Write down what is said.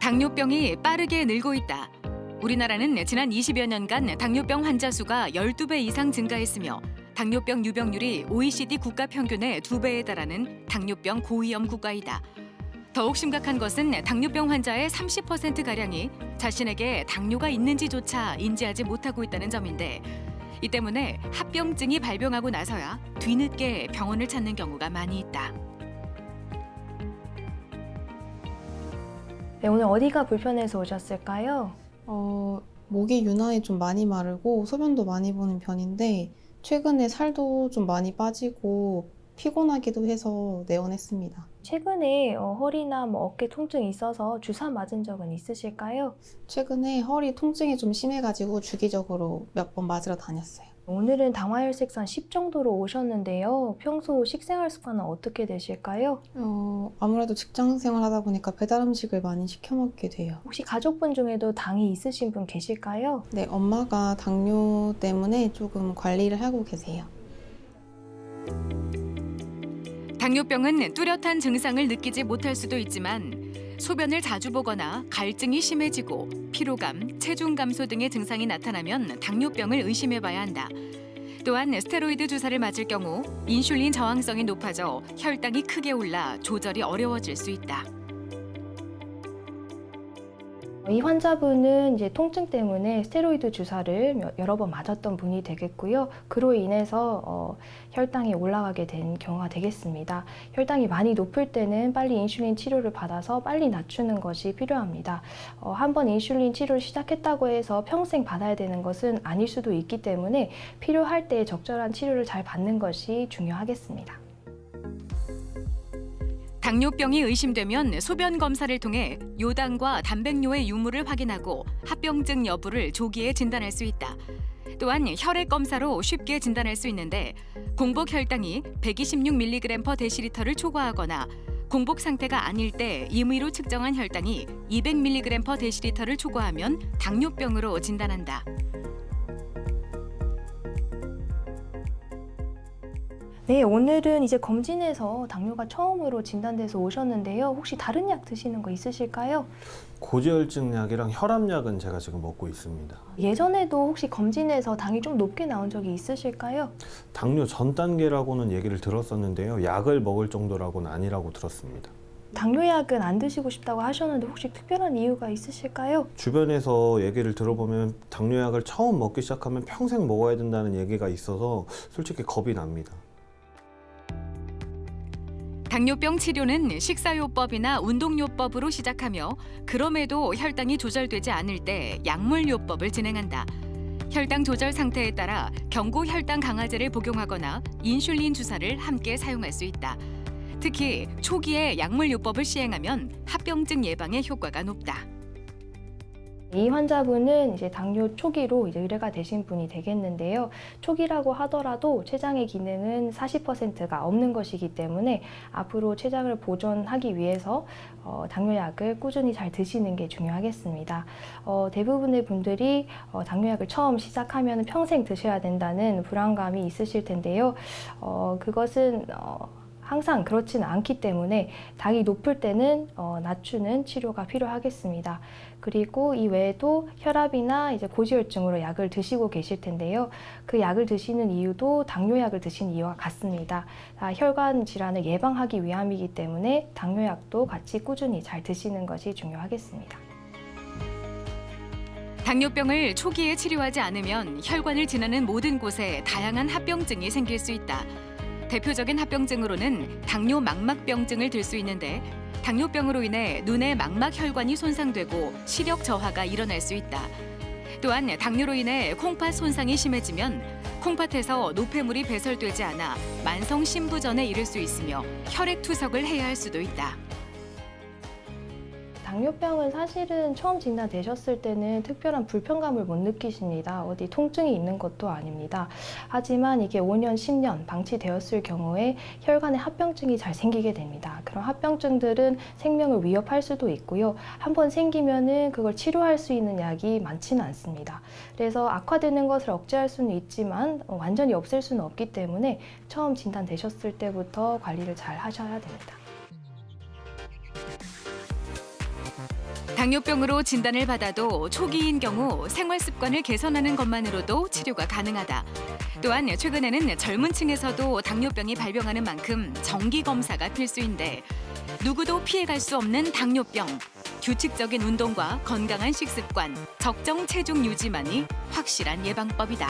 당뇨병이 빠르게 늘고 있다. 우리나라는 지난 20여 년간 당뇨병 환자 수가 12배 이상 증가했으며 당뇨병 유병률이 OECD 국가 평균의 2배에 달하는 당뇨병 고위험 국가이다. 더욱 심각한 것은 당뇨병 환자의 30%가량이 자신에게 당뇨가 있는지조차 인지하지 못하고 있다는 점인데 이 때문에 합병증이 발병하고 나서야 뒤늦게 병원을 찾는 경우가 많이 있다. 네, 오늘 어디가 불편해서 오셨을까요? 어, 목이 유난히 좀 많이 마르고 소변도 많이 보는 편인데 최근에 살도 좀 많이 빠지고 피곤하기도 해서 내원했습니다. 최근에 어, 허리나 뭐 어깨 통증이 있어서 주사 맞은 적은 있으실까요? 최근에 허리 통증이 좀 심해가지고 주기적으로 몇 번 맞으러 다녔어요. 오늘은 당화혈색선 10 정도로 오셨는데요. 평소 식생활 습관은 어떻게 되실까요? 어, 아무래도 직장 생활 하다 보니까 배달 음식을 많이 시켜 먹게 돼요. 혹시 가족분 중에도 당이 있으신 분 계실까요? 네, 엄마가 당뇨 때문에 조금 관리를 하고 계세요. 당뇨병은 뚜렷한 증상을 느끼지 못할 수도 있지만 소변을 자주 보거나 갈증이 심해지고 피로감, 체중 감소 등의 증상이 나타나면 당뇨병을 의심해 봐야 한다. 또한 스테로이드 주사를 맞을 경우 인슐린 저항성이 높아져 혈당이 크게 올라 조절이 어려워질 수 있다. 이 환자분은 이제 통증 때문에 스테로이드 주사를 여- 여러 번 맞았던 분이 되겠고요. 그로 인해서 어, 혈당이 올라가게 된 경우가 되겠습니다. 혈당이 많이 높을 때는 빨리 인슐린 치료를 받아서 빨리 낮추는 것이 필요합니다. 어, 한번 인슐린 치료를 시작했다고 해서 평생 받아야 되는 것은 아닐 수도 있기 때문에 필요할 때 적절한 치료를 잘 받는 것이 중요하겠습니다. 당뇨병이 의심되면 소변 검사를 통해 요당과 단백뇨의 유무를 확인하고 합병증 여부를 조기에 진단할 수 있다. 또한 혈액 검사로 쉽게 진단할 수 있는데 공복 혈당이 126mg/데시리터를 초과하거나 공복 상태가 아닐 때 임의로 측정한 혈당이 200mg/데시리터를 초과하면 당뇨병으로 진단한다. 네, 오늘은 이제 검진에서 당뇨가 처음으로 진단돼서 오셨는데요. 혹시 다른 약 드시는 거 있으실까요? 고지혈증 약이랑 혈압약은 제가 지금 먹고 있습니다. 예전에도 혹시 검진에서 당이 좀 높게 나온 적이 있으실까요? 당뇨 전 단계라고는 얘기를 들었었는데요. 약을 먹을 정도라고는 아니라고 들었습니다. 당뇨약은 안 드시고 싶다고 하셨는데 혹시 특별한 이유가 있으실까요? 주변에서 얘기를 들어보면 당뇨약을 처음 먹기 시작하면 평생 먹어야 된다는 얘기가 있어서 솔직히 겁이 납니다. 당뇨병 치료는 식사요법이나 운동요법으로 시작하며 그럼에도 혈당이 조절되지 않을 때 약물요법을 진행한다. 혈당 조절 상태에 따라 경구 혈당 강화제를 복용하거나 인슐린 주사를 함께 사용할 수 있다. 특히 초기에 약물요법을 시행하면 합병증 예방에 효과가 높다. 이 환자분은 이제 당뇨 초기로 이제 의뢰가 되신 분이 되겠는데요. 초기라고 하더라도 췌장의 기능은 40%가 없는 것이기 때문에 앞으로 췌장을 보존하기 위해서 어, 당뇨약을 꾸준히 잘 드시는 게 중요하겠습니다. 어, 대부분의 분들이 어, 당뇨약을 처음 시작하면 평생 드셔야 된다는 불안감이 있으실 텐데요. 어, 그것은 어, 항상 그렇지는 않기 때문에 당이 높을 때는 어, 낮추는 치료가 필요하겠습니다. 그리고 이 외에도 혈압이나 이제 고지혈증으로 약을 드시고 계실 텐데요. 그 약을 드시는 이유도 당뇨약을 드시는 이유와 같습니다. 다 혈관 질환을 예방하기 위함이기 때문에 당뇨약도 같이 꾸준히 잘 드시는 것이 중요하겠습니다. 당뇨병을 초기에 치료하지 않으면 혈관을 지나는 모든 곳에 다양한 합병증이 생길 수 있다. 대표적인 합병증으로는 당뇨 망막병증을 들 수 있는데 당뇨병으로 인해 눈의 망막 혈관이 손상되고 시력 저하가 일어날 수 있다. 또한 당뇨로 인해 콩팥 손상이 심해지면 콩팥에서 노폐물이 배설되지 않아 만성 심부전에 이를 수 있으며 혈액 투석을 해야 할 수도 있다. 당뇨병은 사실은 처음 진단되셨을 때는 특별한 불편감을 못 느끼십니다. 어디 통증이 있는 것도 아닙니다. 하지만 이게 5년, 10년 방치되었을 경우에 혈관에 합병증이 잘 생기게 됩니다. 그런 합병증들은 생명을 위협할 수도 있고요. 한번 생기면은 그걸 치료할 수 있는 약이 많지는 않습니다. 그래서 악화되는 것을 억제할 수는 있지만 어, 완전히 없앨 수는 없기 때문에 처음 진단되셨을 때부터 관리를 잘 하셔야 됩니다. 당뇨병으로 진단을 받아도 초기인 경우 생활 습관을 개선하는 것만으로도 치료가 가능하다. 또한 최근에는 젊은 층에서도 당뇨병이 발병하는 만큼 정기 검사가 필수인데 누구도 피해갈 수 없는 당뇨병. 규칙적인 운동과 건강한 식습관, 적정 체중 유지만이 확실한 예방법이다.